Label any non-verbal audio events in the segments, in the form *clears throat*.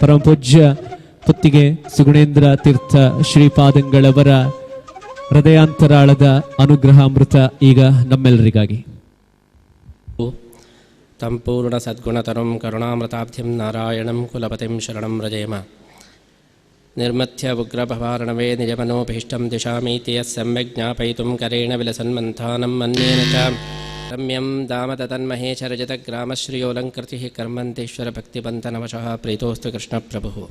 ಪರಮಪೂಜ್ಯ ಪುತ್ತಿಗೆ ಸುಗುಣೇಂದ್ರ ತೀರ್ಥ ಶ್ರೀಪಾದಂಗಳವರ ಹೃದಯಾಂತರಾಳದ ಅನುಗ್ರಹ ಅಮೃತ ಈಗ ನಮ್ಮೆಲ್ಲರಿಗಾಗಿ. ಸಂಪೂರ್ಣ ಸದ್ಗುಣತರಂ ಕರುಣಾಮೃತಾಬ್ಧಿಂ ನಾರಾಯಣಂ ಕುಲಪತಿಂ ಶರಣಂ ರಜೇಮ. ನಿರ್ಮಥ್ಯ ಉಗ್ರಭವಾರಣವೇ ನಿಜಮನೋಭೀಷ್ಟಂ ದಿಶಾಮೀತಿ ಯಸ್ಸಮ್ಯಕ್ ಜ್ಞಾಪಯಿತುಂ ಕರೇಣ ವಿಲಸನ್ಮಂಥಾನಂ ಮನ್ಯೇನ ಚ. रम्यं दामदतन्महेशरजतग्रामश्रियोऽलङ्कृतिः कर्मन्तेश्वरभक्तिपन्तनवशः प्रीतोऽस्तु कृष्णप्रभुः।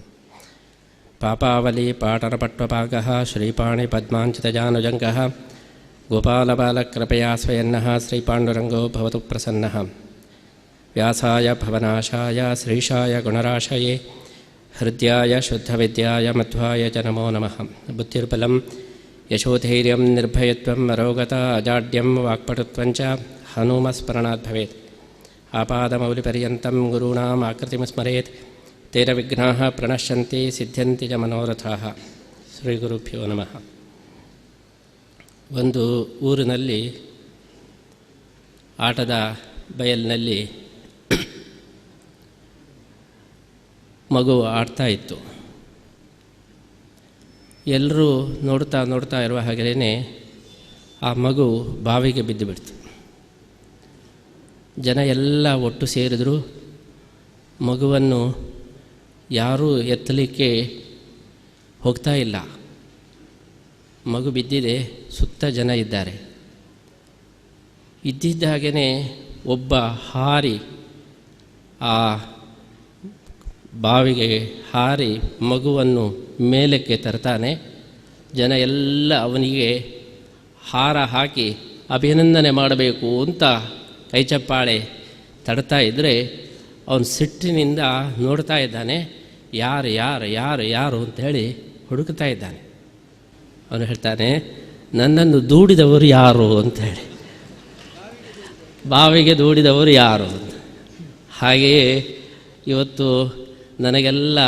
पापावली पाटनपट्वपाकः श्रीपाणिपद्माञ्चितजानुजङ्गः, गोपालबालकृपया स्वयन्नः, श्रीपाण्डुरङ्गो भवतु प्रसन्नः। व्यासाय भवनाशाय, श्रीशाय गुणराशये, हृद्याय शुद्धविद्याय मध्वाय च नमो नमः। बुद्धिर्बलं, यशोधैर्यं निर्भयत्वम् अरोगता, अजाड्यं, वाक्पटुत्वं हनुमस्मरणात् भवेत् आपादमौलिपर्यन्तं गुरूणाम् आकृतिं स्मरेत् तेन विघ्नाः प्रणश्यन्ति सिद्ध्यन्ति च मनोरथाः ಶ್ರೀಗುರುಭ್ಯೋ ನಮಃ ಒಂದು ಊರಿನಲ್ಲಿ ಆಟದ ಬಯಲಿನಲ್ಲಿ ಮಗು ಆಡ್ತಾ ಇತ್ತು ಎಲ್ಲರೂ ನೋಡ್ತಾ ನೋಡ್ತಾ ಇರುವ ಹಾಗೆಯೇ ಆ ಮಗು ಬಾವಿಗೆ ಬಿದ್ದು ಬಿಡ್ತು ಜನ ಎಲ್ಲ ಒಟ್ಟು ಸೇರಿದರು. ಮಗುವನ್ನು ಯಾರೂ ಎತ್ತಲಿಕ್ಕೆ ಹೋಗ್ತಾ ಇಲ್ಲ. ಮಗು ಬಿದ್ದಿದೆ, ಸುತ್ತ ಜನ ಇದ್ದಾರೆ. ಇದ್ದಿದ್ದ ಒಬ್ಬ ಹಾರಿ ಆ ಬಾವಿಗೆ ಹಾರಿ ಮಗುವನ್ನು ಮೇಲಕ್ಕೆ ತರ್ತಾನೆ. ಜನ ಎಲ್ಲ ಅವನಿಗೆ ಹಾರ ಹಾಕಿ ಅಭಿನಂದನೆ ಮಾಡಬೇಕು ಅಂತ ಕೈಚಪ್ಪಾಳೆ ತಡ್ತಾ ಇದ್ದರೆ ಅವನು ಸಿಟ್ಟಿನಿಂದ ನೋಡ್ತಾ ಇದ್ದಾನೆ, ಯಾರು ಯಾರು ಯಾರು ಯಾರು ಅಂತೇಳಿ ಹುಡುಕ್ತಾ ಇದ್ದಾನೆ. ಅವನು ಹೇಳ್ತಾನೆ, ನನ್ನನ್ನು ದೂಡಿದವರು ಯಾರು ಅಂತೇಳಿ. ಬಾವಿಗೆ ದೂಡಿದವರು ಯಾರು ಹಾಗೆಯೇ ಇವತ್ತು ನನಗೆಲ್ಲ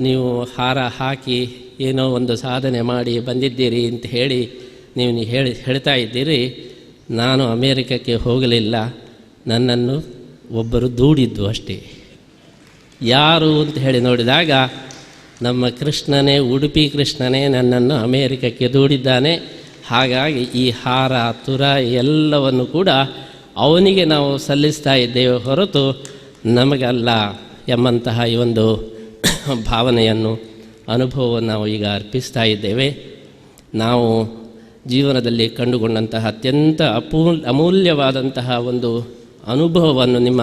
ನೀವು ಹಾರ ಹಾಕಿ ಏನೋ ಒಂದು ಸಾಧನೆ ಮಾಡಿ ಬಂದಿದ್ದೀರಿ ಅಂತ ಹೇಳಿ ನೀವು ನೀವು ಹೇಳಿ, ಹೇಳ್ತಾ ಇದ್ದೀರಿ. ನಾನು ಅಮೇರಿಕಕ್ಕೆ ಹೋಗಲಿಲ್ಲ. ನನ್ನನ್ನು ಒಬ್ಬರು ದೂಡಿದ್ದು ಅಷ್ಟೇ. ಯಾರು ಅಂತ ಹೇಳಿ ನೋಡಿದಾಗ, ನಮ್ಮ ಕೃಷ್ಣನೇ, ಉಡುಪಿ ಕೃಷ್ಣನೇ ನನ್ನನ್ನು ಅಮೇರಿಕಕ್ಕೆ ದೂಡಿದ್ದಾನೆ. ಹಾಗಾಗಿ ಈ ಹಾರ, ತುರ ಎಲ್ಲವನ್ನು ಕೂಡ ಅವನಿಗೆ ನಾವು ಸಲ್ಲಿಸ್ತಾ ಇದ್ದೇವೆ ಹೊರತು ನಮಗಲ್ಲ ಎಂಬಂತಹ ಈ ಒಂದು ಭಾವನೆಯನ್ನು, ಅನುಭವವನ್ನು ನಾವು ಈಗ ಅರ್ಪಿಸ್ತಾ ಇದ್ದೇವೆ. ನಾವು ಜೀವನದಲ್ಲಿ ಕಂಡುಕೊಂಡಂತಹ ಅತ್ಯಂತ ಅಪೂಲ್ ಅಮೂಲ್ಯವಾದಂತಹ ಒಂದು ಅನುಭವವನ್ನು ನಿಮ್ಮ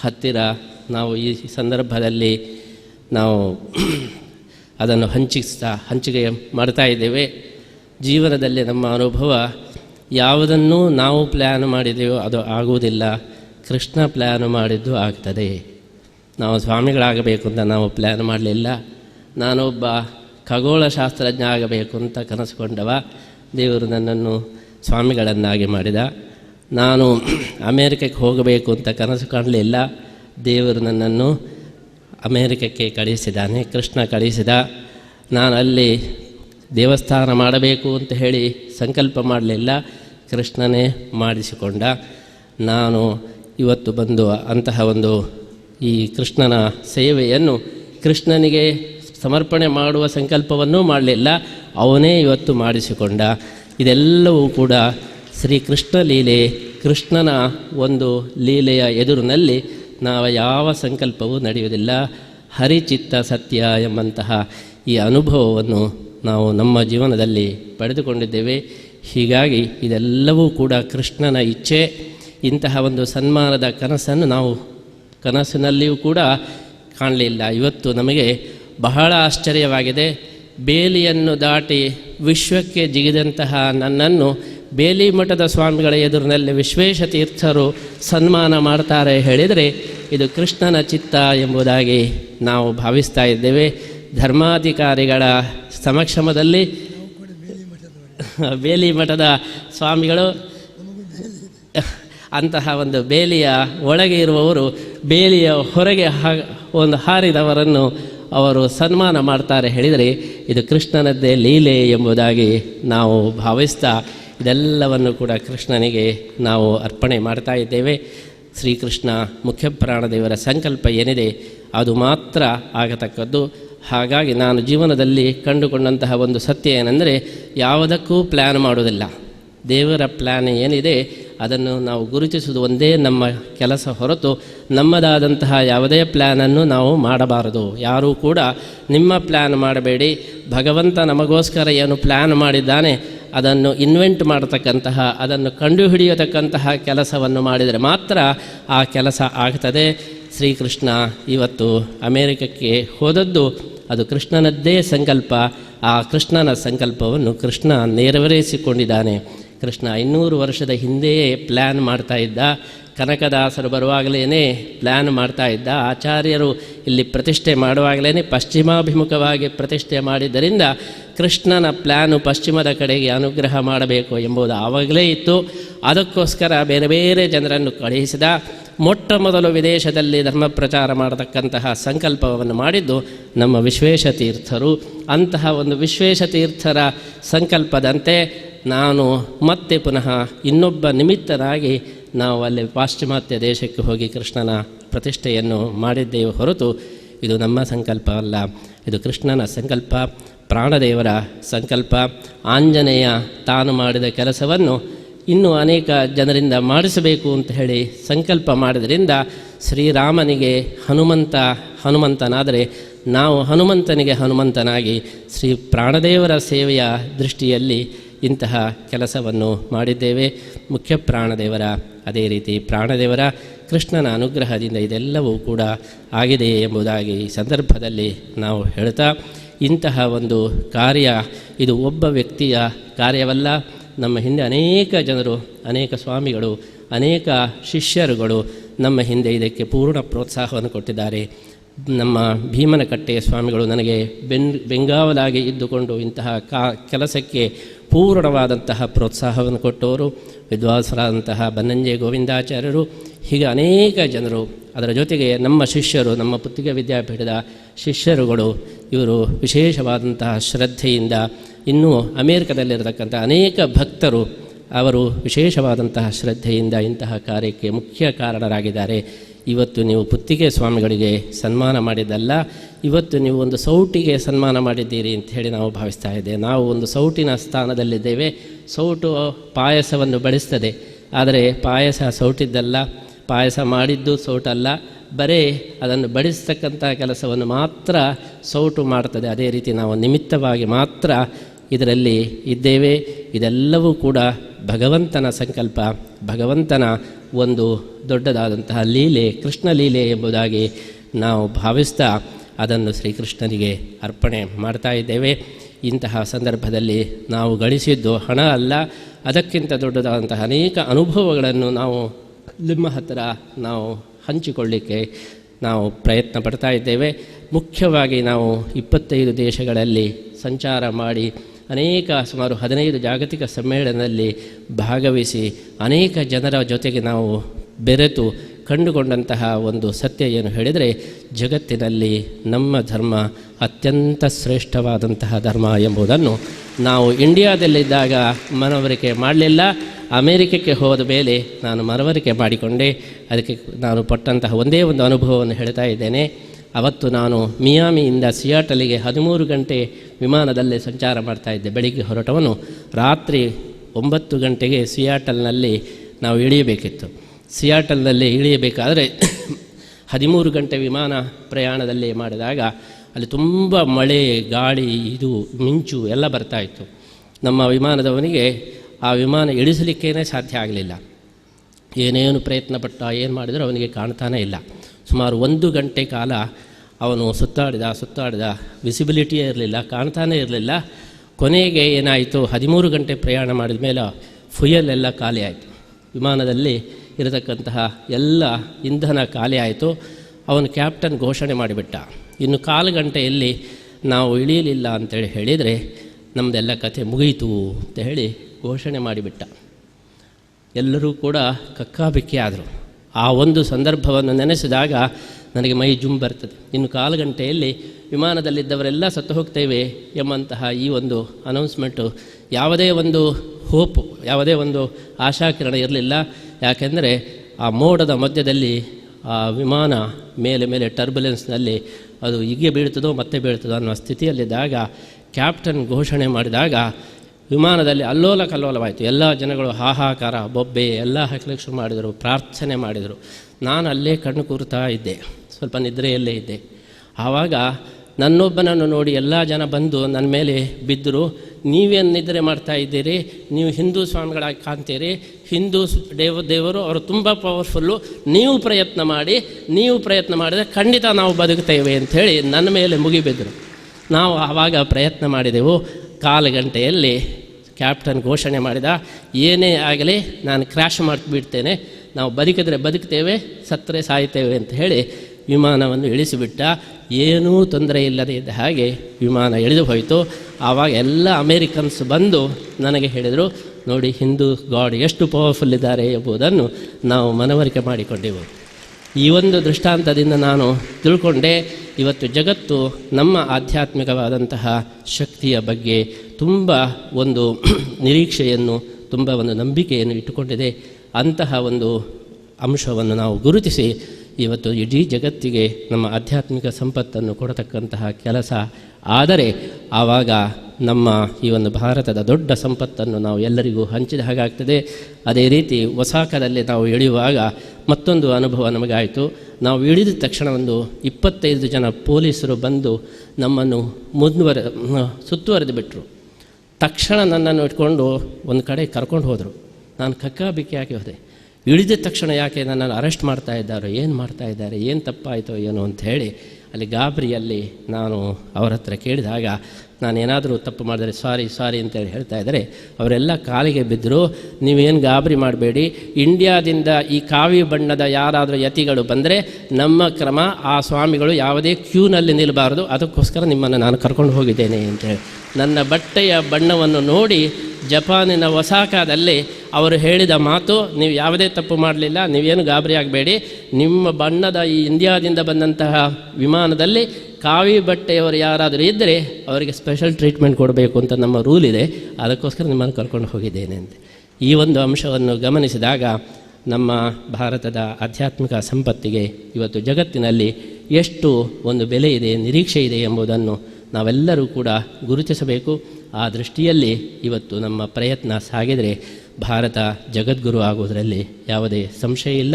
ಹತ್ತಿರ ನಾವು ಈ ಸಂದರ್ಭದಲ್ಲಿ ನಾವು *clears throat* ಅದನ್ನು ಹಂಚಿಸ್ತಾ, ಹಂಚಿಕೆ ಮಾಡ್ತಾ ಇದ್ದೇವೆ. ಜೀವನದಲ್ಲಿ ನಮ್ಮ ಅನುಭವ ಯಾವುದನ್ನು ನಾವು ಪ್ಲ್ಯಾನ್ ಮಾಡಿದೆಯೋ ಅದು ಆಗುವುದಿಲ್ಲ. ಕೃಷ್ಣ ಪ್ಲ್ಯಾನ್ ಮಾಡಿದ್ದು ಆಗ್ತದೆ. ನಾವು ಸ್ವಾಮಿಗಳಾಗಬೇಕು ಅಂತ ನಾವು ಪ್ಲ್ಯಾನ್ ಮಾಡಲಿಲ್ಲ. ನಾನೊಬ್ಬ ಖಗೋಳಶಾಸ್ತ್ರಜ್ಞ ಆಗಬೇಕು ಅಂತ ಕನಸುಕೊಂಡವ. ದೇವರು ನನ್ನನ್ನು ಸ್ವಾಮಿಗಳನ್ನಾಗಿ ಮಾಡಿದ. ನಾನು ಅಮೇರಿಕಕ್ಕೆ ಹೋಗಬೇಕು ಅಂತ ಕನಸು ಕಾಣಲಿಲ್ಲ ದೇವರು ನನ್ನನ್ನು ಅಮೇರಿಕಕ್ಕೆ ಕಳಿಸಿದ್ದಾನೆ, ಕೃಷ್ಣ ಕಳಿಸಿದ. ನಾನು ಅಲ್ಲಿ ದೇವಸ್ಥಾನ ಮಾಡಬೇಕು ಅಂತ ಹೇಳಿ ಸಂಕಲ್ಪ ಮಾಡಲಿಲ್ಲ ಕೃಷ್ಣನೇ ಮಾಡಿಸಿಕೊಂಡ. ನಾನು ಇವತ್ತು ಬಂದು ಅಂತಹ ಒಂದು ಈ ಕೃಷ್ಣನ ಸೇವೆಯನ್ನು ಕೃಷ್ಣನಿಗೆ ಸಮರ್ಪಣೆ ಮಾಡುವ ಸಂಕಲ್ಪವನ್ನೂ ಮಾಡಲಿಲ್ಲ. ಅವನೇ ಇವತ್ತು ಮಾಡಿಸಿಕೊಂಡ. ಇದೆಲ್ಲವೂ ಕೂಡ ಶ್ರೀಕೃಷ್ಣ ಲೀಲೆ, ಕೃಷ್ಣನ ಒಂದು ಲೀಲೆಯ ಎದುರಿನಲ್ಲಿ ನಾವು ಯಾವ ಸಂಕಲ್ಪವೂ ನಡೆಯುವುದಿಲ್ಲ. ಹರಿಚಿತ್ತ ಸತ್ಯ ಎಂಬಂತಹ ಈ ಅನುಭವವನ್ನು ನಾವು ನಮ್ಮ ಜೀವನದಲ್ಲಿ ಪಡೆದುಕೊಂಡಿದ್ದೇವೆ. ಹೀಗಾಗಿ ಇದೆಲ್ಲವೂ ಕೂಡ ಕೃಷ್ಣನ ಇಚ್ಛೆ. ಇಂತಹ ಒಂದು ಸನ್ಮಾನದ ಕನಸನ್ನು ನಾವು ಕನಸಿನಲ್ಲಿಯೂ ಕೂಡ ಕಾಣಲಿಲ್ಲ. ಇವತ್ತು ನಮಗೆ ಬಹಳ ಆಶ್ಚರ್ಯವಾಗಿದೆ. ಬೇಲಿಯನ್ನು ದಾಟಿ ವಿಶ್ವಕ್ಕೆ ಜಿಗಿದಂತಹ ನನ್ನನ್ನು ಬೇಲಿ ಮಠದ ಸ್ವಾಮಿಗಳ ಎದುರಿನಲ್ಲಿ ವಿಶ್ವೇಶ ತೀರ್ಥರು ಸನ್ಮಾನ ಮಾಡ್ತಾರೆ ಹೇಳಿದರೆ ಇದು ಕೃಷ್ಣನ ಚಿತ್ತ ಎಂಬುದಾಗಿ ನಾವು ಭಾವಿಸ್ತಾ ಇದ್ದೇವೆ. ಧರ್ಮಾಧಿಕಾರಿಗಳ ಸಮಕ್ಷಮದಲ್ಲಿ ಬೇಲಿ ಮಠದ ಸ್ವಾಮಿಗಳು ಅಂತಹ ಒಂದು ಬೇಲಿಯ ಒಳಗೆ ಇರುವವರು ಬೇಲಿಯ ಹೊರಗೆ ಒಂದು ಹಾರಿದವರನ್ನು ಅವರು ಸನ್ಮಾನ ಮಾಡ್ತಾರೆ ಹೇಳಿದರೆ ಇದು ಕೃಷ್ಣನದ್ದೇ ಲೀಲೆ ಎಂಬುದಾಗಿ ನಾವು ಭಾವಿಸ್ತಾ ಇದೆಲ್ಲವನ್ನು ಕೂಡ ಕೃಷ್ಣನಿಗೆ ನಾವು ಅರ್ಪಣೆ ಮಾಡ್ತಾ ಇದ್ದೇವೆ. ಶ್ರೀಕೃಷ್ಣ ಮುಖ್ಯಪ್ರಾಣದೇವರ ಸಂಕಲ್ಪ ಏನಿದೆ ಅದು ಮಾತ್ರ ಆಗತಕ್ಕದ್ದು. ಹಾಗಾಗಿ ನಾನು ಜೀವನದಲ್ಲಿ ಕಂಡುಕೊಂಡಂತಹ ಒಂದು ಸತ್ಯ ಏನೆಂದರೆ ಯಾವುದಕ್ಕೂ ಪ್ಲ್ಯಾನ್ ಮಾಡುವುದಿಲ್ಲ. ದೇವರ ಪ್ಲ್ಯಾನ್ ಏನಿದೆ ಅದನ್ನು ನಾವು ಗುರುತಿಸುವುದು ಒಂದೇ ನಮ್ಮ ಕೆಲಸ ಹೊರತು ನಮ್ಮದಾದಂತಹ ಯಾವುದೇ ಪ್ಲ್ಯಾನನ್ನು ನಾವು ಮಾಡಬಾರದು. ಯಾರೂ ಕೂಡ ನಿಮ್ಮ ಪ್ಲ್ಯಾನ್ ಮಾಡಬೇಡಿ. ಭಗವಂತ ನಮಗೋಸ್ಕರ ಏನು ಪ್ಲ್ಯಾನ್ ಮಾಡಿದ್ದಾನೆ, ಅದನ್ನು ಇನ್ವೆಂಟ್ ಮಾಡತಕ್ಕಂತಹ, ಅದನ್ನು ಕಂಡುಹಿಡಿಯತಕ್ಕಂತಹ ಕೆಲಸವನ್ನು ಮಾಡಿದರೆ ಮಾತ್ರ ಆ ಕೆಲಸ ಆಗ್ತದೆ. ಶ್ರೀಕೃಷ್ಣ ಇವತ್ತು ಅಮೇರಿಕಕ್ಕೆ ಹೋದದ್ದು, ಅದು ಕೃಷ್ಣನದ್ದೇ ಸಂಕಲ್ಪ. ಆ ಕೃಷ್ಣನ ಸಂಕಲ್ಪವನ್ನು ಕೃಷ್ಣ ನೆರವೇರಿಸಿಕೊಂಡಿದ್ದಾನೆ. ಕೃಷ್ಣ ಇನ್ನೂರು ವರ್ಷದ ಹಿಂದೆಯೇ ಪ್ಲ್ಯಾನ್ ಮಾಡ್ತಾ ಇದ್ದ. ಕನಕದಾಸರು ಬರುವಾಗಲೇ ಪ್ಲ್ಯಾನ್ ಮಾಡ್ತಾ ಇದ್ದ. ಆಚಾರ್ಯರು ಇಲ್ಲಿ ಪ್ರತಿಷ್ಠೆ ಮಾಡುವಾಗಲೇ ಪಶ್ಚಿಮಾಭಿಮುಖವಾಗಿ ಪ್ರತಿಷ್ಠೆ ಮಾಡಿದ್ದರಿಂದ ಕೃಷ್ಣನ ಪ್ಲ್ಯಾನು ಪಶ್ಚಿಮದ ಕಡೆಗೆ ಅನುಗ್ರಹ ಮಾಡಬೇಕು ಎಂಬುದು ಆವಾಗಲೇ ಇತ್ತು. ಅದಕ್ಕೋಸ್ಕರ ಬೇರೆ ಬೇರೆ ಜನರನ್ನು ಕಳುಹಿಸಿದ. ಮೊಟ್ಟ ಮೊದಲು ವಿದೇಶದಲ್ಲಿ ಧರ್ಮ ಪ್ರಚಾರ ಮಾಡತಕ್ಕಂತಹ ಸಂಕಲ್ಪವನ್ನು ಮಾಡಿದ್ದು ನಮ್ಮ ವಿಶ್ವೇಶ ತೀರ್ಥರು. ಅಂತಹ ಒಂದು ವಿಶ್ವೇಶ ತೀರ್ಥರ ಸಂಕಲ್ಪದಂತೆ ನಾನು ಮತ್ತೆ ಪುನಃ ಇನ್ನೊಬ್ಬ ನಿಮಿತ್ತರಾಗಿ ನಾವು ಅಲ್ಲಿ ಪಾಶ್ಚಿಮಾತ್ಯ ದೇಶಕ್ಕೆ ಹೋಗಿ ಕೃಷ್ಣನ ಪ್ರತಿಷ್ಠೆಯನ್ನು ಮಾಡಿದ್ದೇವೆ ಹೊರತು ಇದು ನಮ್ಮ ಸಂಕಲ್ಪ ಅಲ್ಲ. ಇದು ಕೃಷ್ಣನ ಸಂಕಲ್ಪ, ಪ್ರಾಣದೇವರ ಸಂಕಲ್ಪ. ಆಂಜನೇಯ ತಾನು ಮಾಡಿದ ಕೆಲಸವನ್ನು ಇನ್ನೂ ಅನೇಕ ಜನರಿಂದ ಮಾಡಿಸಬೇಕು ಅಂತ ಹೇಳಿ ಸಂಕಲ್ಪ ಮಾಡಿದ್ರಿಂದ ಶ್ರೀರಾಮನಿಗೆ ಹನುಮಂತ ಹನುಮಂತನಾದರೆ ನಾವು ಹನುಮಂತನಿಗೆ ಹನುಮಂತನಾಗಿ ಶ್ರೀ ಪ್ರಾಣದೇವರ ಸೇವೆಯ ದೃಷ್ಟಿಯಲ್ಲಿ ಇಂತಹ ಕೆಲಸವನ್ನು ಮಾಡಿದ್ದೇವೆ. ಮುಖ್ಯ ಪ್ರಾಣದೇವರ, ಅದೇ ರೀತಿ ಪ್ರಾಣದೇವರ ಕೃಷ್ಣನ ಅನುಗ್ರಹದಿಂದ ಇದೆಲ್ಲವೂ ಕೂಡ ಆಗಿದೆ ಎಂಬುದಾಗಿ ಈ ಸಂದರ್ಭದಲ್ಲಿ ನಾವು ಹೇಳ್ತಾ, ಇಂತಹ ಒಂದು ಕಾರ್ಯ ಇದು ಒಬ್ಬ ವ್ಯಕ್ತಿಯ ಕಾರ್ಯವಲ್ಲ. ನಮ್ಮ ಹಿಂದೆ ಅನೇಕ ಜನರು, ಅನೇಕ ಸ್ವಾಮಿಗಳು, ಅನೇಕ ಶಿಷ್ಯರುಗಳು ನಮ್ಮ ಹಿಂದೆ ಇದಕ್ಕೆ ಪೂರ್ಣ ಪ್ರೋತ್ಸಾಹವನ್ನು ಕೊಟ್ಟಿದ್ದಾರೆ. ನಮ್ಮ ಭೀಮನಕಟ್ಟೆಯ ಸ್ವಾಮಿಗಳು ನನಗೆ ಬೆನ್, ಬೆಂಗಾವಲಾಗಿ ಇದ್ದುಕೊಂಡು ಇಂತಹ ಕಾ, ಕೆಲಸಕ್ಕೆ ಪೂರ್ಣವಾದಂತಹ ಪ್ರೋತ್ಸಾಹವನ್ನು ಕೊಟ್ಟವರು ವಿದ್ವಾಂಸರಾದಂತಹ ಬನ್ನಂಜೆ ಗೋವಿಂದಾಚಾರ್ಯರು. ಹೀಗೆ ಅನೇಕ ಜನರು ಅದರ ಜೊತೆಗೆ ನಮ್ಮ ಶಿಷ್ಯರು, ನಮ್ಮ ಪುತ್ತಿಗೆ ವಿದ್ಯಾಪೀಠದ ಶಿಷ್ಯರುಗಳು, ಇವರು ವಿಶೇಷವಾದಂತಹ ಶ್ರದ್ಧೆಯಿಂದ ಇನ್ನೂ ಅಮೇರಿಕದಲ್ಲಿರತಕ್ಕಂಥ ಅನೇಕ ಭಕ್ತರು ಅವರು ವಿಶೇಷವಾದಂತಹ ಶ್ರದ್ಧೆಯಿಂದ ಇಂತಹ ಕಾರ್ಯಕ್ಕೆ ಮುಖ್ಯ ಕಾರಣರಾಗಿದ್ದಾರೆ. ಇವತ್ತು ನೀವು ಪುತ್ತಿಗೆ ಸ್ವಾಮಿಗಳಿಗೆ ಸನ್ಮಾನ ಮಾಡಿದ್ದಲ್ಲ, ಇವತ್ತು ನೀವು ಒಂದು ಸೌಟಿಗೆ ಸನ್ಮಾನ ಮಾಡಿದ್ದೀರಿ ಅಂತ ಹೇಳಿ ನಾವು ಭಾವಿಸ್ತಾ ಇದ್ದೇವೆ. ನಾವು ಒಂದು ಸೌಟಿನ ಸ್ಥಾನದಲ್ಲಿದ್ದೇವೆ. ಸೌಟು ಪಾಯಸವನ್ನು ಬಳಸ್ತದೆ ಆದರೆ ಪಾಯಸ ಸೌಟಿದ್ದಲ್ಲ, ಪಾಯಸ ಮಾಡಿದ್ದು ಸೌಟಲ್ಲ. ಬರೇ ಅದನ್ನು ಬಡಿಸ್ತಕ್ಕಂಥ ಕೆಲಸವನ್ನು ಮಾತ್ರ ಸೌಟು ಮಾಡ್ತದೆ. ಅದೇ ರೀತಿ ನಾವು ನಿಮಿತ್ತವಾಗಿ ಮಾತ್ರ ಇದರಲ್ಲಿ ಇದ್ದೇವೆ. ಇದೆಲ್ಲವೂ ಕೂಡ ಭಗವಂತನ ಸಂಕಲ್ಪ, ಭಗವಂತನ ಒಂದು ದೊಡ್ಡದಾದಂತಹ ಲೀಲೆ, ಕೃಷ್ಣ ಲೀಲೆ ಎಂಬುದಾಗಿ ನಾವು ಭಾವಿಸ್ತಾ ಅದನ್ನು ಶ್ರೀಕೃಷ್ಣನಿಗೆ ಅರ್ಪಣೆ ಮಾಡ್ತಾ ಇದ್ದೇವೆ. ಇಂತಹ ಸಂದರ್ಭದಲ್ಲಿ ನಾವು ಗಳಿಸಿದ್ದು ಹಣ ಅಲ್ಲ, ಅದಕ್ಕಿಂತ ದೊಡ್ಡದಾದಂತಹ ಅನೇಕ ಅನುಭವಗಳನ್ನು ನಾವು ನಿಮ್ಮ ಹತ್ತಿರ ನಾವು ಹಂಚಿಕೊಳ್ಳಿಕ್ಕೆ ನಾವು ಪ್ರಯತ್ನ ಪಡ್ತಾ ಇದ್ದೇವೆ. ಮುಖ್ಯವಾಗಿ ನಾವು ಇಪ್ಪತ್ತೈದು ದೇಶಗಳಲ್ಲಿ ಸಂಚಾರ ಮಾಡಿ ಅನೇಕ ಸುಮಾರು ಹದಿನೈದು ಜಾಗತಿಕ ಸಮ್ಮೇಳನದಲ್ಲಿ ಭಾಗವಹಿಸಿ ಅನೇಕ ಜನರ ಜೊತೆಗೆ ನಾವು ಬೆರೆತು ಕಂಡುಕೊಂಡಂತಹ ಒಂದು ಸತ್ಯ ಏನು ಹೇಳಿದರೆ, ಜಗತ್ತಿನಲ್ಲಿ ನಮ್ಮ ಧರ್ಮ ಅತ್ಯಂತ ಶ್ರೇಷ್ಠವಾದಂತಹ ಧರ್ಮ ಎಂಬುದನ್ನು ನಾವು ಇಂಡಿಯಾದಲ್ಲಿದ್ದಾಗ ಮನವರಿಕೆ ಮಾಡಲಿಲ್ಲ. ಅಮೇರಿಕಕ್ಕೆ ಹೋದ ಮೇಲೆ ನಾನು ಮನವರಿಕೆ ಮಾಡಿಕೊಂಡೆ. ಅದಕ್ಕೆ ನಾನು ಪಟ್ಟಂತಹ ಒಂದೇ ಒಂದು ಅನುಭವವನ್ನು ಹೇಳ್ತಾ ಇದ್ದೇನೆ. ಅವತ್ತು ನಾನು ಮಿಯಾಮಿಯಿಂದ ಸಿಯಾಟಲಿಗೆ ಹದಿಮೂರು ಗಂಟೆ ವಿಮಾನದಲ್ಲಿ ಸಂಚಾರ ಮಾಡ್ತಾ ಇದ್ದೆ. ಬೆಳಿಗ್ಗೆ ಹೊರಟವನು ರಾತ್ರಿ ಒಂಬತ್ತು ಗಂಟೆಗೆ ಸಿಯಾಟಲ್ನಲ್ಲಿ ನಾವು ಇಳಿಯಬೇಕಿತ್ತು. ಸಿಯಾಟಲ್ನಲ್ಲಿ ಇಳಿಯಬೇಕಾದರೆ *coughs* ಹದಿಮೂರು ಗಂಟೆ ವಿಮಾನ ಪ್ರಯಾಣದಲ್ಲಿ ಮಾಡಿದಾಗ ಅಲ್ಲಿ ತುಂಬ ಮಳೆ, ಗಾಳಿ, ಇದು, ಮಿಂಚು ಎಲ್ಲ ಬರ್ತಾ ಇತ್ತು. ನಮ್ಮ ವಿಮಾನದವನಿಗೆ ಆ ವಿಮಾನ ಇಳಿಸಲಿಕ್ಕೇ ಸಾಧ್ಯ ಆಗಲಿಲ್ಲ. ಏನೇನು ಪ್ರಯತ್ನ ಪಟ್ಟ ಏನು ಮಾಡಿದರೂ ಅವನಿಗೆ ಕಾಣ್ತಾನೇ ಇಲ್ಲ. ಸುಮಾರು ಒಂದು ಗಂಟೆ ಕಾಲ ಅವನು ಸುತ್ತಾಡಿದ ಸುತ್ತಾಡಿದ. ವಿಸಿಬಿಲಿಟಿಯೇ ಇರಲಿಲ್ಲ, ಕಾಣ್ತಾನೇ ಇರಲಿಲ್ಲ. ಕೊನೆಗೆ ಏನಾಯಿತು? ಹದಿಮೂರು ಗಂಟೆ ಪ್ರಯಾಣ ಮಾಡಿದ ಮೇಲೆ ಫುಯಲ್ ಎಲ್ಲ ಖಾಲಿ ಆಯಿತು. ವಿಮಾನದಲ್ಲಿ ಇರತಕ್ಕಂತಹ ಎಲ್ಲ ಇಂಧನ ಖಾಲಿ ಆಯಿತು. ಅವನು ಕ್ಯಾಪ್ಟನ್ ಘೋಷಣೆ ಮಾಡಿಬಿಟ್ಟ. ಇನ್ನು ಕಾಲು ಗಂಟೆಯಲ್ಲಿ ನಾವು ಇಳಿಯಲಿಲ್ಲ ಅಂತೇಳಿ ಹೇಳಿದರೆ ನಮ್ಮದೆಲ್ಲ ಕಥೆ ಮುಗೀತು ಅಂತ ಹೇಳಿ ಘೋಷಣೆ ಮಾಡಿಬಿಟ್ಟ. ಎಲ್ಲರೂ ಕೂಡ ಕಕ್ಕಾಬಿಕ್ಕಿ ಆದರು ಆ ಒಂದು ಸಂದರ್ಭವನ್ನು ನೆನೆಸಿದಾಗ ನನಗೆ ಮೈ ಜುಮ್ ಬರ್ತದೆ. ಇನ್ನು ಕಾಲು ಗಂಟೆಯಲ್ಲಿ ವಿಮಾನದಲ್ಲಿದ್ದವರೆಲ್ಲ ಸತ್ತು ಹೋಗ್ತೇವೆ ಎಂಬಂತಹ ಈ ಒಂದು ಅನೌನ್ಸ್ಮೆಂಟು ಯಾವುದೇ ಒಂದು ಹೋಪು, ಯಾವುದೇ ಒಂದು ಆಶಾಕಿರಣ ಇರಲಿಲ್ಲ. ಯಾಕೆಂದರೆ ಆ ಮೋಡದ ಮಧ್ಯದಲ್ಲಿ ಆ ವಿಮಾನ ಮೇಲೆ ಮೇಲೆ ಟರ್ಬುಲೆನ್ಸ್ನಲ್ಲಿ ಅದು ಹೀಗೆ ಬೀಳ್ತದೋ ಮತ್ತೆ ಬೀಳ್ತದೋ ಅನ್ನೋ ಸ್ಥಿತಿಯಲ್ಲಿದ್ದಾಗ ಕ್ಯಾಪ್ಟನ್ ಘೋಷಣೆ ಮಾಡಿದಾಗ ವಿಮಾನದಲ್ಲಿ ಅಲ್ಲೋಲ ಕಲ್ಲೋಲವಾಯಿತು. ಎಲ್ಲ ಜನಗಳು ಹಾಹಾಕಾರ, ಬೊಬ್ಬೆ ಎಲ್ಲ ಹಾಕ್ಲಿಕ್ಕೆ ಶುರು ಮಾಡಿದರು, ಪ್ರಾರ್ಥನೆ ಮಾಡಿದರು. ನಾನು ಅಲ್ಲೇ ಕಣ್ಣು ಕೂರ್ತಾ ಇದ್ದೆ. ಸ್ವಲ್ಪ ನಿದ್ರೆಯಲ್ಲೇ ಇದ್ದೆ. ಆವಾಗ ನನ್ನೊಬ್ಬನನ್ನು ನೋಡಿ ಎಲ್ಲ ಜನ ಬಂದು ನನ್ನ ಮೇಲೆ ಬಿದ್ದರು. ನೀವೇನು ನಿದ್ರೆ ಮಾಡ್ತಾ ಇದ್ದೀರಿ? ನೀವು ಹಿಂದೂ ಸ್ವಾಮಿಗಳಾಗಿ ಕಾಣ್ತೀರಿ. ಹಿಂದೂ ದೇವ, ದೇವರು ಅವರು ತುಂಬ ಪವರ್ಫುಲ್ಲು ನೀವು ಪ್ರಯತ್ನ ಮಾಡಿ, ನೀವು ಪ್ರಯತ್ನ ಮಾಡಿದರೆ ಖಂಡಿತ ನಾವು ಬದುಕ್ತೇವೆ ಅಂಥೇಳಿ ನನ್ನ ಮೇಲೆ ಮುಗಿಬಿದ್ದರು. ನಾವು ಆವಾಗ ಪ್ರಯತ್ನ ಮಾಡಿದೆವು. ಕಾಲು ಗಂಟೆಯಲ್ಲಿ ಕ್ಯಾಪ್ಟನ್ ಘೋಷಣೆ ಮಾಡಿದ, ಏನೇ ಆಗಲಿ ನಾನು ಕ್ರ್ಯಾಶ್ ಮಾಡಿಬಿಡ್ತೇನೆ ನಾವು ಬದುಕಿದ್ರೆ ಬದುಕ್ತೇವೆ, ಸತ್ತರೆ ಸಾಯ್ತೇವೆ ಅಂತ ಹೇಳಿ ವಿಮಾನವನ್ನು ಇಳಿಸಿಬಿಟ್ಟ. ಏನೂ ತೊಂದರೆ ಇಲ್ಲದೆ ಇದ್ದ ಹಾಗೆ ವಿಮಾನ ಇಳಿದು ಹೋಯಿತು. ಆವಾಗ ಎಲ್ಲ ಅಮೇರಿಕನ್ಸ್ ಬಂದು ನನಗೆ ಹೇಳಿದರು, ನೋಡಿ ಹಿಂದೂ ಗಾಡ್ ಎಷ್ಟು ಪವರ್ಫುಲ್ ಇದ್ದಾರೆ ಎಂಬುದನ್ನು ನಾವು ಮನವರಿಕೆ ಮಾಡಿಕೊಂಡೆವು. ಈ ಒಂದು ದೃಷ್ಟಾಂತದಿಂದ ನಾನು ತಿಳ್ಕೊಂಡೆ, ಇವತ್ತು ಜಗತ್ತು ನಮ್ಮ ಆಧ್ಯಾತ್ಮಿಕವಾದಂತಹ ಶಕ್ತಿಯ ಬಗ್ಗೆ ತುಂಬ ಒಂದು *clears throat* ನಿರೀಕ್ಷೆಯನ್ನು, ತುಂಬ ಒಂದು ನಂಬಿಕೆಯನ್ನು ಇಟ್ಟುಕೊಂಡಿದೆ. ಅಂತಹ ಒಂದು ಅಂಶವನ್ನು ನಾವು ಗುರುತಿಸಿ ಇವತ್ತು ಇಡೀ ಜಗತ್ತಿಗೆ ನಮ್ಮ ಆಧ್ಯಾತ್ಮಿಕ ಸಂಪತ್ತನ್ನು ಕೊಡತಕ್ಕಂತಹ ಕೆಲಸ. ಆದರೆ ಆವಾಗ ನಮ್ಮ ಈ ಒಂದು ಭಾರತದ ದೊಡ್ಡ ಸಂಪತ್ತನ್ನು ನಾವು ಎಲ್ಲರಿಗೂ ಹಂಚಿದ ಹಾಗಾಗ್ತದೆ. ಅದೇ ರೀತಿ ಒಸಾಕದಲ್ಲಿ ನಾವು ಇಳಿಯುವಾಗ ಮತ್ತೊಂದು ಅನುಭವ ನಮಗಾಯಿತು. ನಾವು ಇಳಿದ ತಕ್ಷಣ ಒಂದು ಇಪ್ಪತ್ತೈದು ಜನ ಪೊಲೀಸರು ಬಂದು ನಮ್ಮನ್ನು ಮುಂದುವರೆ ಸುತ್ತುವರೆದು ಬಿಟ್ಟರು ತಕ್ಷಣ ನನ್ನನ್ನು ಇಟ್ಕೊಂಡು ಒಂದು ಕಡೆ ಕರ್ಕೊಂಡು ಹೋದರು. ನಾನು ಕಕ್ಕಾಬಿಕ್ಕಿಯಾಗಿ ಹೋದೆ. ಇಳಿದ ತಕ್ಷಣ ಯಾಕೆ ನನ್ನನ್ನು ಅರೆಸ್ಟ್ ಮಾಡ್ತಾ ಇದ್ದಾರೋ? ಏನು ಮಾಡ್ತಾ ಇದ್ದಾರೆ? ಏನು ತಪ್ಪಾಯಿತೋ ಏನೋ ಅಂತ ಹೇಳಿ ಅಲ್ಲಿ ಗಾಬರಿಯಲ್ಲಿ ನಾನು ಅವರ ಹತ್ರ ಕೇಳಿದಾಗ ನಾನು ಏನಾದರೂ ತಪ್ಪು ಮಾಡಿದರೆ ಸಾರಿ ಸಾರಿ ಅಂತೇಳಿ ಹೇಳ್ತಾ ಇದ್ದಾರೆ. ಅವರೆಲ್ಲ ಕಾಲಿಗೆ ಬಿದ್ದರು, ನೀವೇನು ಗಾಬರಿ ಮಾಡಬೇಡಿ. ಇಂಡಿಯಾದಿಂದ ಈ ಕಾವಿ ಬಣ್ಣದ ಯಾರಾದರೂ ಯತಿಗಳು ಬಂದರೆ, ನಮ್ಮ ಕ್ರಮ ಆ ಸ್ವಾಮಿಗಳು ಯಾವುದೇ ಕ್ಯೂನಲ್ಲಿ ನಿಲ್ಲಬಾರದು. ಅದಕ್ಕೋಸ್ಕರ ನಿಮ್ಮನ್ನು ನಾನು ಕರ್ಕೊಂಡು ಹೋಗಿದ್ದೇನೆ ಅಂತೇಳಿ. ನನ್ನ ಬಟ್ಟೆಯ ಬಣ್ಣವನ್ನು ನೋಡಿ ಜಪಾನಿನ ಒಸಾಕಾದಲ್ಲಿ ಅವರು ಹೇಳಿದ ಮಾತು, ನೀವು ಯಾವುದೇ ತಪ್ಪು ಮಾಡಲಿಲ್ಲ, ನೀವೇನು ಗಾಬರಿ ಆಗಬೇಡಿ. ನಿಮ್ಮ ಬಣ್ಣದ ಈ ಇಂಡಿಯಾದಿಂದ ಬಂದಂತಹ ವಿಮಾನದಲ್ಲಿ ಕಾವಿ ಬಟ್ಟೆಯವರು ಯಾರಾದರೂ ಇದ್ದರೆ ಅವರಿಗೆ ಸ್ಪೆಷಲ್ ಟ್ರೀಟ್ಮೆಂಟ್ ಕೊಡಬೇಕು ಅಂತ ನಮ್ಮ ರೂಲ್ ಇದೆ. ಅದಕ್ಕೋಸ್ಕರ ನಿಮ್ಮನ್ನು ಕರ್ಕೊಂಡು ಹೋಗಿದ್ದೇನೆ ಅಂತ. ಈ ಒಂದು ಅಂಶವನ್ನು ಗಮನಿಸಿದಾಗ ನಮ್ಮ ಭಾರತದ ಆಧ್ಯಾತ್ಮಿಕ ಸಂಪತ್ತಿಗೆ ಇವತ್ತು ಜಗತ್ತಿನಲ್ಲಿ ಎಷ್ಟು ಒಂದು ಬೆಲೆ ಇದೆ, ನಿರೀಕ್ಷೆ ಇದೆ ಎಂಬುದನ್ನು ನಾವೆಲ್ಲರೂ ಕೂಡ ಗುರುತಿಸಬೇಕು. ಆ ದೃಷ್ಟಿಯಲ್ಲಿ ಇವತ್ತು ನಮ್ಮ ಪ್ರಯತ್ನ ಸಾಗಿದರೆ ಭಾರತ ಜಗದ್ಗುರು ಆಗುವುದರಲ್ಲಿ ಯಾವುದೇ ಸಂಶಯ ಇಲ್ಲ.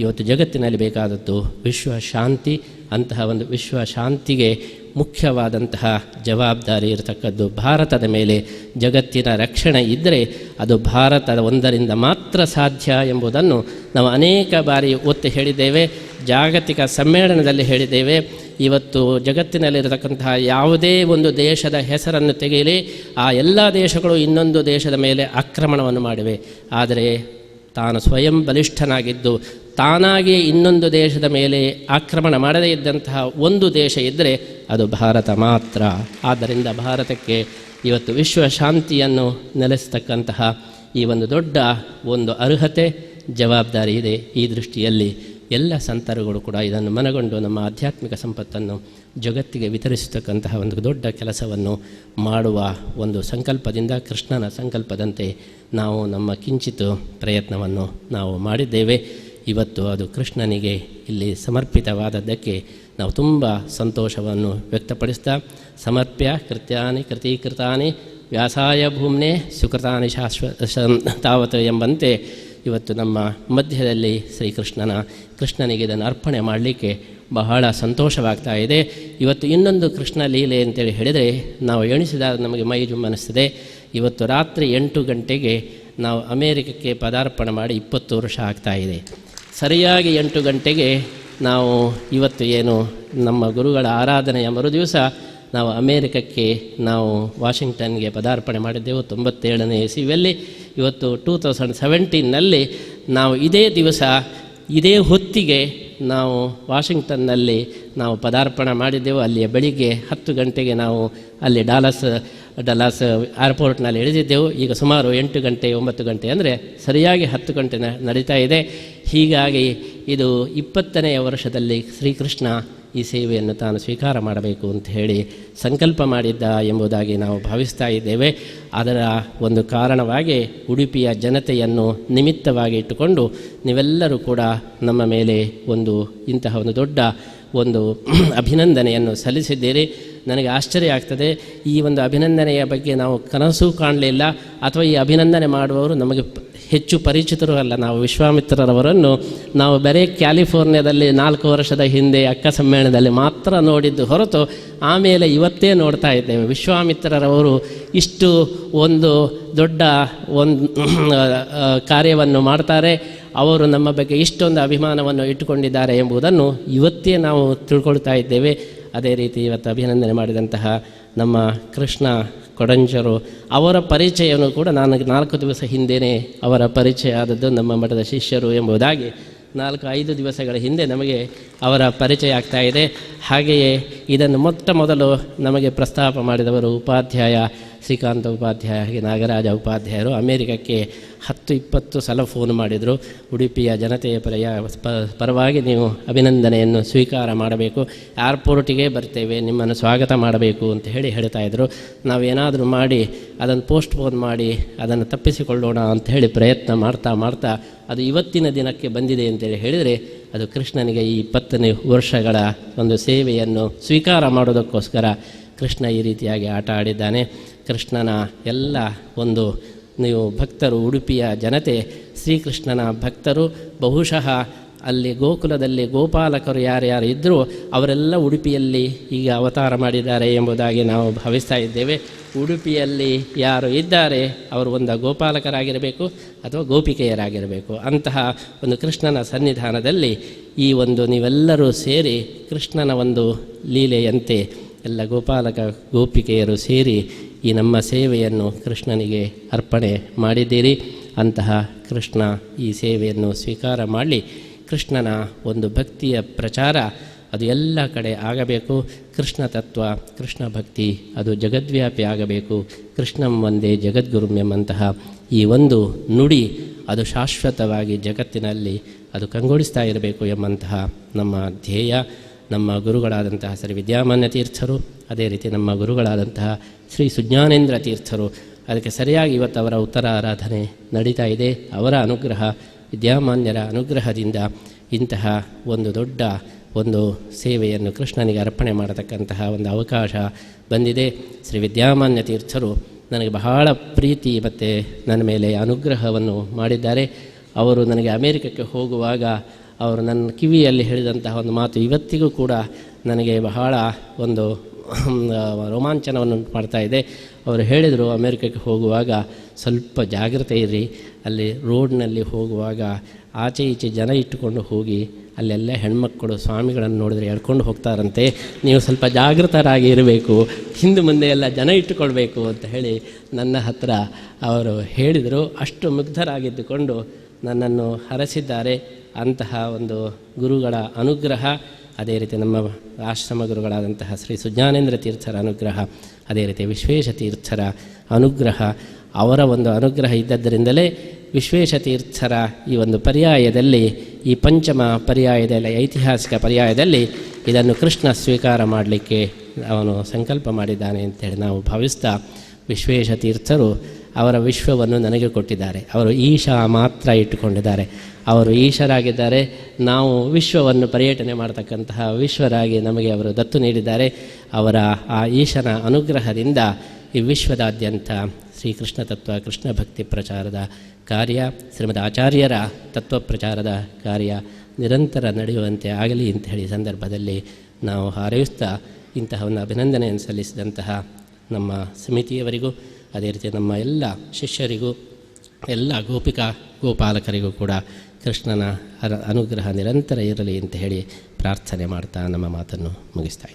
ಇವತ್ತು ಜಗತ್ತಿನಲ್ಲಿ ಬೇಕಾದದ್ದು ವಿಶ್ವ ಶಾಂತಿ. ಅಂತಹ ಒಂದು ವಿಶ್ವ ಶಾಂತಿಗೆ ಮುಖ್ಯವಾದಂತಹ ಜವಾಬ್ದಾರಿ ಇರತಕ್ಕದ್ದು ಭಾರತದ ಮೇಲೆ. ಜಗತ್ತಿನ ರಕ್ಷಣೆ ಇದ್ದರೆ ಅದು ಭಾರತದ ಒಂದರಿಂದ ಮಾತ್ರ ಸಾಧ್ಯ ಎಂಬುದನ್ನು ನಾವು ಅನೇಕ ಬಾರಿ ಒತ್ತಿ ಹೇಳಿದ್ದೇವೆ. ಜಾಗತಿಕ ಸಮ್ಮೇಳನದಲ್ಲಿ ಹೇಳಿದ್ದೇವೆ. ಇವತ್ತು ಜಗತ್ತಿನಲ್ಲಿರತಕ್ಕಂತಹ ಯಾವುದೇ ಒಂದು ದೇಶದ ಹೆಸರನ್ನು ತೆಗೆಯಲಿ, ಆ ಎಲ್ಲ ದೇಶಗಳು ಇನ್ನೊಂದು ದೇಶದ ಮೇಲೆ ಆಕ್ರಮಣವನ್ನು ಮಾಡಿವೆ. ಆದರೆ ತಾನು ಸ್ವಯಂ ಬಲಿಷ್ಠನಾಗಿದ್ದು ತಾನಾಗಿ ಇನ್ನೊಂದು ದೇಶದ ಮೇಲೆ ಆಕ್ರಮಣ ಮಾಡದೇ ಇದ್ದಂತಹ ಒಂದು ದೇಶ ಇದ್ದರೆ ಅದು ಭಾರತ ಮಾತ್ರ. ಆದ್ದರಿಂದ ಭಾರತಕ್ಕೆ ಇವತ್ತು ವಿಶ್ವ ಶಾಂತಿಯನ್ನು ನೆಲೆಸತಕ್ಕಂತಹ ಈ ಒಂದು ದೊಡ್ಡ ಒಂದು ಅರ್ಹತೆ, ಜವಾಬ್ದಾರಿ ಇದೆ ಈ ದೃಷ್ಟಿಯಲ್ಲಿ. ಎಲ್ಲ ಸಂತರುಗಳು ಕೂಡ ಇದನ್ನು ಮನಗೊಂಡು ನಮ್ಮ ಆಧ್ಯಾತ್ಮಿಕ ಸಂಪತ್ತನ್ನು ಜಗತ್ತಿಗೆ ವಿತರಿಸತಕ್ಕಂತಹ ಒಂದು ದೊಡ್ಡ ಕೆಲಸವನ್ನು ಮಾಡುವ ಒಂದು ಸಂಕಲ್ಪದಿಂದ ಕೃಷ್ಣನ ಸಂಕಲ್ಪದಂತೆ ನಾವು ನಮ್ಮ ಕಿಂಚಿತು ಪ್ರಯತ್ನವನ್ನು ನಾವು ಮಾಡಿದ್ದೇವೆ. ಇವತ್ತು ಅದು ಕೃಷ್ಣನಿಗೆ ಇಲ್ಲಿ ಸಮರ್ಪಿತವಾದದ್ದಕ್ಕೆ ನಾವು ತುಂಬ ಸಂತೋಷವನ್ನು ವ್ಯಕ್ತಪಡಿಸ್ತಾ, ಸಮರ್ಪ್ಯ ಕೃತ್ಯಾನಿ ಕೃತೀಕೃತಾನಿ ವ್ಯಾಸಾಯ ಭೂಮ್ನೆ ಸುಕೃತಾನಿ ಶಾಶ್ವ ತಾವತ್ ಎಂಬಂತೆ ಇವತ್ತು ನಮ್ಮ ಮಧ್ಯದಲ್ಲಿ ಶ್ರೀಕೃಷ್ಣನ, ಕೃಷ್ಣನಿಗೆ ಇದನ್ನು ಅರ್ಪಣೆ ಮಾಡಲಿಕ್ಕೆ ಬಹಳ ಸಂತೋಷವಾಗ್ತಾ ಇದೆ. ಇವತ್ತು ಇನ್ನೊಂದು ಕೃಷ್ಣ ಲೀಲೆ ಅಂತೇಳಿ ಹೇಳಿದರೆ, ನಾವು ಎಣಿಸಿದಾಗ ನಮಗೆ ಮೈ ಜುಮ್ಮನಿಸ್ತದೆ. ಇವತ್ತು ರಾತ್ರಿ ಎಂಟು ಗಂಟೆಗೆ ನಾವು ಅಮೇರಿಕಕ್ಕೆ ಪದಾರ್ಪಣೆ ಮಾಡಿ ಇಪ್ಪತ್ತು ವರ್ಷ ಆಗ್ತಾ ಇದೆ. ಸರಿಯಾಗಿ ಎಂಟು ಗಂಟೆಗೆ ನಾವು ಇವತ್ತು ಏನು ನಮ್ಮ ಗುರುಗಳ ಆರಾಧನೆಯ ಮರುದಿವಸ ನಾವು ಅಮೇರಿಕಕ್ಕೆ ನಾವು ವಾಷಿಂಗ್ಟನ್ಗೆ ಪದಾರ್ಪಣೆ ಮಾಡಿದ್ದೆವು ತೊಂಬತ್ತೇಳನೇ ಇಸವಿಯಲ್ಲಿ ಇವತ್ತು ಟೂ ತೌಸಂಡ್ ಸೆವೆಂಟೀನ್ನಲ್ಲಿ ನಾವು ಇದೇ ದಿವಸ, ಇದೇ ಹೊತ್ತಿಗೆ ನಾವು ವಾಷಿಂಗ್ಟನ್ನಲ್ಲಿ ನಾವು ಪದಾರ್ಪಣೆ ಮಾಡಿದ್ದೆವು. ಅಲ್ಲಿಯ ಬೆಳಿಗ್ಗೆ ಹತ್ತು ಗಂಟೆಗೆ ನಾವು ಅಲ್ಲಿ ಡಾಲಸ್, ಡಲಾಸ್ ಏರ್ಪೋರ್ಟ್ನಲ್ಲಿ ಇಳಿದಿದ್ದೆವು. ಈಗ ಸುಮಾರು ಎಂಟು ಗಂಟೆ, ಒಂಬತ್ತು ಗಂಟೆ ಅಂದರೆ ಸರಿಯಾಗಿ ಹತ್ತು ಗಂಟೆ ನಡೀತಾ ಇದೆ. ಹೀಗಾಗಿ ಇದು ಇಪ್ಪತ್ತನೆಯ ವರ್ಷದಲ್ಲಿ ಶ್ರೀಕೃಷ್ಣ ಈ ಸೇವೆಯನ್ನು ತಾನು ಸ್ವೀಕಾರ ಮಾಡಬೇಕು ಅಂತ ಹೇಳಿ ಸಂಕಲ್ಪ ಮಾಡಿದ್ದ ಎಂಬುದಾಗಿ ನಾವು ಭಾವಿಸ್ತಾ ಇದ್ದೇವೆ. ಅದರ ಒಂದು ಕಾರಣವಾಗಿ ಉಡುಪಿಯ ಜನತೆಯನ್ನು ನಿಮಿತ್ತವಾಗಿ ಇಟ್ಟುಕೊಂಡು ನೀವೆಲ್ಲರೂ ಕೂಡ ನಮ್ಮ ಮೇಲೆ ಒಂದು ಇಂತಹ ಒಂದು ದೊಡ್ಡ ಒಂದು *clears throat* ಅಭಿನಂದನೆಯನ್ನು ಸಲ್ಲಿಸಿದ್ದೀರಿ. ನನಗೆ ಆಶ್ಚರ್ಯ ಆಗ್ತದೆ, ಈ ಒಂದು ಅಭಿನಂದನೆಯ ಬಗ್ಗೆ ನಾವು ಕನಸು ಕಾಣಲಿಲ್ಲ, ಅಥವಾ ಈ ಅಭಿನಂದನೆ ಮಾಡುವವರು ನಮಗೆ ಹೆಚ್ಚು ಪರಿಚಿತರು ಅಲ್ಲ ನಾವು ವಿಶ್ವಾಮಿತ್ರರವರನ್ನು ನಾವು ಬರೀ ಕ್ಯಾಲಿಫೋರ್ನಿಯಾದಲ್ಲಿ ನಾಲ್ಕು ವರ್ಷದ ಹಿಂದೆ ಅಕ್ಕ ಸಮ್ಮೇಳನದಲ್ಲಿ ಮಾತ್ರ ನೋಡಿದ್ದು ಹೊರತು ಆಮೇಲೆ ಇವತ್ತೇ ನೋಡ್ತಾ ಇದ್ದೇವೆ. ವಿಶ್ವಾಮಿತ್ರರವರು ಇಷ್ಟು ಒಂದು ದೊಡ್ಡ ಒಂದು ಕಾರ್ಯವನ್ನು ಮಾಡ್ತಾರೆ, ಅವರು ನಮ್ಮ ಬಗ್ಗೆ ಇಷ್ಟೊಂದು ಅಭಿಮಾನವನ್ನು ಇಟ್ಟುಕೊಂಡಿದ್ದಾರೆ ಎಂಬುದನ್ನು ಇವತ್ತೇ ನಾವು ತಿಳ್ಕೊಳ್ತಾ ಇದ್ದೇವೆ. ಅದೇ ರೀತಿ ಇವತ್ತು ಅಭಿನಂದನೆ ಮಾಡಿದಂತಹ ನಮ್ಮ ಕೃಷ್ಣ ಕೊಡಂಜರು, ಅವರ ಪರಿಚಯವನ್ನು ಕೂಡ ನಾನು ನಾಲ್ಕು ದಿವಸ ಹಿಂದೆಯೇ ಅವರ ಪರಿಚಯ ಆದದ್ದು ನಮ್ಮ ಮಠದ ಶಿಷ್ಯರು ಎಂಬುದಾಗಿ ನಾಲ್ಕು ಐದು ದಿವಸಗಳ ಹಿಂದೆ ನಮಗೆ ಅವರ ಪರಿಚಯ ಆಗ್ತಾ ಇದೆ. ಹಾಗೆಯೇ ಇದನ್ನು ಮೊಟ್ಟ ಮೊದಲು ನಮಗೆ ಪ್ರಸ್ತಾಪ ಮಾಡಿದವರು ಉಪಾಧ್ಯಾಯ ಶ್ರೀಕಾಂತ ಉಪಾಧ್ಯಾಯ ಹಾಗೆ ನಾಗರಾಜ ಉಪಾಧ್ಯಾಯರು ಅಮೇರಿಕಕ್ಕೆ ಹತ್ತು ಇಪ್ಪತ್ತು ಸಲ ಫೋನ್ ಮಾಡಿದರು. ಉಡುಪಿಯ ಜನತೆಯ ಪರಯ ಪರವಾಗಿ ನೀವು ಅಭಿನಂದನೆಯನ್ನು ಸ್ವೀಕಾರ ಮಾಡಬೇಕು. ಏರ್ಪೋರ್ಟಿಗೆ ಬರ್ತೇವೆ, ನಿಮ್ಮನ್ನು ಸ್ವಾಗತ ಮಾಡಬೇಕು ಅಂತ ಹೇಳಿ ಹೇಳ್ತಾ ಇದ್ದರು ನಾವೇನಾದರೂ ಮಾಡಿ ಅದನ್ನು ಪೋಸ್ಟ್ಪೋನ್ ಮಾಡಿ ಅದನ್ನು ತಪ್ಪಿಸಿಕೊಳ್ಳೋಣ ಅಂತ ಹೇಳಿ ಪ್ರಯತ್ನ ಮಾಡ್ತಾ ಮಾಡ್ತಾ ಅದು ಇವತ್ತಿನ ದಿನಕ್ಕೆ ಬಂದಿದೆ ಅಂತೇಳಿ ಹೇಳಿದರೆ ಅದು ಕೃಷ್ಣನಿಗೆ ಈ ಇಪ್ಪತ್ತನೇ ವರ್ಷಗಳ ಒಂದು ಸೇವೆಯನ್ನು ಸ್ವೀಕಾರ ಮಾಡೋದಕ್ಕೋಸ್ಕರ ಕೃಷ್ಣ ಈ ರೀತಿಯಾಗಿ ಆಟ ಆಡಿದ್ದಾನೆ. ಕೃಷ್ಣನ ಎಲ್ಲ ಒಂದು ನೀವು ಭಕ್ತರು, ಉಡುಪಿಯ ಜನತೆ, ಶ್ರೀಕೃಷ್ಣನ ಭಕ್ತರು, ಬಹುಶಃ ಅಲ್ಲಿ ಗೋಕುಲದಲ್ಲಿ ಗೋಪಾಲಕರು ಯಾರ್ಯಾರು ಇದ್ದರೂ ಅವರೆಲ್ಲ ಉಡುಪಿಯಲ್ಲಿ ಈಗ ಅವತಾರ ಮಾಡಿದ್ದಾರೆ ಎಂಬುದಾಗಿ ನಾವು ಭಾವಿಸ್ತಾ ಇದ್ದೇವೆ. ಉಡುಪಿಯಲ್ಲಿ ಯಾರು ಇದ್ದಾರೆ, ಅವರು ಒಂದು ಗೋಪಾಲಕರಾಗಿರಬೇಕು ಅಥವಾ ಗೋಪಿಕೆಯರಾಗಿರಬೇಕು. ಅಂತಹ ಒಂದು ಕೃಷ್ಣನ ಸನ್ನಿಧಾನದಲ್ಲಿ ಈ ಒಂದು ನೀವೆಲ್ಲರೂ ಸೇರಿ ಕೃಷ್ಣನ ಒಂದು ಲೀಲೆಯಂತೆ ಎಲ್ಲ ಗೋಪಾಲಕ ಗೋಪಿಕೆಯರು ಸೇರಿ ಈ ನಮ್ಮ ಸೇವೆಯನ್ನು ಕೃಷ್ಣನಿಗೆ ಅರ್ಪಣೆ ಮಾಡಿದ್ದೀರಿ. ಅಂತಹ ಕೃಷ್ಣ ಈ ಸೇವೆಯನ್ನು ಸ್ವೀಕಾರ ಮಾಡಲಿ ಕೃಷ್ಣನ ಒಂದು ಭಕ್ತಿಯ ಪ್ರಚಾರ ಅದು ಎಲ್ಲ ಕಡೆ ಆಗಬೇಕು. ಕೃಷ್ಣ ತತ್ವ, ಕೃಷ್ಣ ಭಕ್ತಿ ಅದು ಜಗದ್ವ್ಯಾಪಿ ಆಗಬೇಕು. ಕೃಷ್ಣಂ ಒಂದೇ ಜಗದ್ಗುರುಂ ಎಂಬಂತಹ ಈ ಒಂದು ನುಡಿ ಅದು ಶಾಶ್ವತವಾಗಿ ಜಗತ್ತಿನಲ್ಲಿ ಅದು ಕಂಗೊಳಿಸ್ತಾ ಇರಬೇಕು ಎಂಬಂತಹ ನಮ್ಮ ಧ್ಯೇಯ. ನಮ್ಮ ಗುರುಗಳಾದಂತಹ ಶ್ರೀ ವಿದ್ಯಾಮಾನ್ಯ ತೀರ್ಥರು, ಅದೇ ರೀತಿ ನಮ್ಮ ಗುರುಗಳಾದಂತಹ ಶ್ರೀ ಸುಜ್ಞಾನೇಂದ್ರ ತೀರ್ಥರು, ಅದಕ್ಕೆ ಸರಿಯಾಗಿ ಇವತ್ತು ಅವರ ಉತ್ತರ ಆರಾಧನೆ ನಡೀತಾ ಇದೆ. ಅವರ ಅನುಗ್ರಹ, ವಿದ್ಯಾಮಾನ್ಯರ ಅನುಗ್ರಹದಿಂದ ಇಂತಹ ಒಂದು ದೊಡ್ಡ ಒಂದು ಸೇವೆಯನ್ನು ಕೃಷ್ಣನಿಗೆ ಅರ್ಪಣೆ ಮಾಡತಕ್ಕಂತಹ ಒಂದು ಅವಕಾಶ ಬಂದಿದೆ. ಶ್ರೀ ವಿದ್ಯಾಮಾನ್ಯ ತೀರ್ಥರು ನನಗೆ ಬಹಳ ಪ್ರೀತಿ ಮತ್ತು ನನ್ನ ಮೇಲೆ ಅನುಗ್ರಹವನ್ನು ಮಾಡಿದ್ದಾರೆ. ಅವರು ನನಗೆ ಅಮೇರಿಕಕ್ಕೆ ಹೋಗುವಾಗ ಅವರು ನನ್ನ ಕಿವಿಯಲ್ಲಿ ಹೇಳಿದಂತಹ ಒಂದು ಮಾತು ಇವತ್ತಿಗೂ ಕೂಡ ನನಗೆ ಬಹಳ ಒಂದು ರೋಮಾಂಚನವನ್ನು ಮಾಡ್ತಾ ಇದೆ. ಅವರು ಹೇಳಿದರು, ಅಮೇರಿಕಕ್ಕೆ ಹೋಗುವಾಗ ಸ್ವಲ್ಪ ಜಾಗ್ರತೆ ಇರಿ. ಅಲ್ಲಿ ರೋಡ್ನಲ್ಲಿ ಹೋಗುವಾಗ ಆಚೆ ಈಚೆ ಜನ ಇಟ್ಟುಕೊಂಡು ಹೋಗಿ, ಅಲ್ಲೆಲ್ಲ ಹೆಣ್ಮಕ್ಕಳು ಸ್ವಾಮಿಗಳನ್ನು ನೋಡಿದರೆ ಎಳ್ಕೊಂಡು ಹೋಗ್ತಾರಂತೆ. ನೀವು ಸ್ವಲ್ಪ ಜಾಗೃತರಾಗಿ ಇರಬೇಕು, ಹಿಂದೆ ಮುಂದೆ ಎಲ್ಲ ಜನ ಇಟ್ಟುಕೊಳ್ಬೇಕು ಅಂತ ಹೇಳಿ ನನ್ನ ಹತ್ರ ಅವರು ಹೇಳಿದರು. ಅಷ್ಟು ಮುಗ್ಧರಾಗಿದ್ದುಕೊಂಡು ನನ್ನನ್ನು ಹರಸಿದ್ದಾರೆ. ಅಂತಹ ಒಂದು ಗುರುಗಳ ಅನುಗ್ರಹ, ಅದೇ ರೀತಿ ನಮ್ಮ ಆಶ್ರಮ ಗುರುಗಳಾದಂತಹ ಶ್ರೀ ಸುಜ್ಞಾನೇಂದ್ರ ತೀರ್ಥರ ಅನುಗ್ರಹ, ಅದೇ ರೀತಿ ವಿಶ್ವೇಶ ತೀರ್ಥರ ಅನುಗ್ರಹ, ಅವರ ಒಂದು ಅನುಗ್ರಹ ಇದ್ದದ್ದರಿಂದಲೇ ವಿಶ್ವೇಶ ತೀರ್ಥರ ಈ ಒಂದು ಪರ್ಯಾಯದಲ್ಲಿ, ಈ ಪಂಚಮ ಪರ್ಯಾಯದಲ್ಲಿ, ಐತಿಹಾಸಿಕ ಪರ್ಯಾಯದಲ್ಲಿ ಇದನ್ನು ಕೃಷ್ಣ ಸ್ವೀಕಾರ ಮಾಡಲಿಕ್ಕೆ ಅವನು ಸಂಕಲ್ಪ ಮಾಡಿದ್ದಾನೆ ಅಂತೇಳಿ ನಾವು ಭಾವಿಸ್ತಾ, ವಿಶ್ವೇಶ ತೀರ್ಥರು ಅವರ ವಿಶ್ವವನ್ನು ನನಗೆ ಕೊಟ್ಟಿದ್ದಾರೆ. ಅವರು ಈಶಾ ಮಾತ್ರ ಇಟ್ಟುಕೊಂಡಿದ್ದಾರೆ. ಅವರು ಈಶರಾಗಿದ್ದಾರೆ. ನಾವು ವಿಶ್ವವನ್ನು ಪರ್ಯಟನೆ ಮಾಡತಕ್ಕಂತಹ ವಿಶ್ವರಾಗಿ ನಮಗೆ ಅವರು ದತ್ತು ನೀಡಿದ್ದಾರೆ. ಅವರ ಆ ಈಶನ ಅನುಗ್ರಹದಿಂದ ಈ ವಿಶ್ವದಾದ್ಯಂತ ಶ್ರೀಕೃಷ್ಣ ತತ್ವ, ಕೃಷ್ಣ ಭಕ್ತಿ ಪ್ರಚಾರದ ಕಾರ್ಯ, ಶ್ರೀಮದ್ ಆಚಾರ್ಯರ ತತ್ವ ಪ್ರಚಾರದ ಕಾರ್ಯ ನಿರಂತರ ನಡೆಯುವಂತೆ ಆಗಲಿ ಅಂತ ಹೇಳಿ ಸಂದರ್ಭದಲ್ಲಿ ನಾವು ಹಾರೈಸ್ತಾ ಇಂತಹ ಒಂದು ಅಭಿನಂದನೆಯನ್ನು ಸಲ್ಲಿಸಿದಂತಹ ನಮ್ಮ ಸಮಿತಿಯವರಿಗೂ ಅದೇ ರೀತಿ ನಮ್ಮ ಎಲ್ಲ ಶಿಷ್ಯರಿಗೂ, ಎಲ್ಲ ಗೋಪಿಕಾ, ಗೋಪಾಲಕರಿಗೂ ಕೂಡ ಕೃಷ್ಣನ ಅನುಗ್ರಹ ನಿರಂತರ ಇರಲಿ ಅಂತ ಹೇಳಿ ಪ್ರಾರ್ಥನೆ ಮಾಡ್ತಾ ನಮ್ಮ ಮಾತನ್ನು ಮುಗಿಸ್ತಾ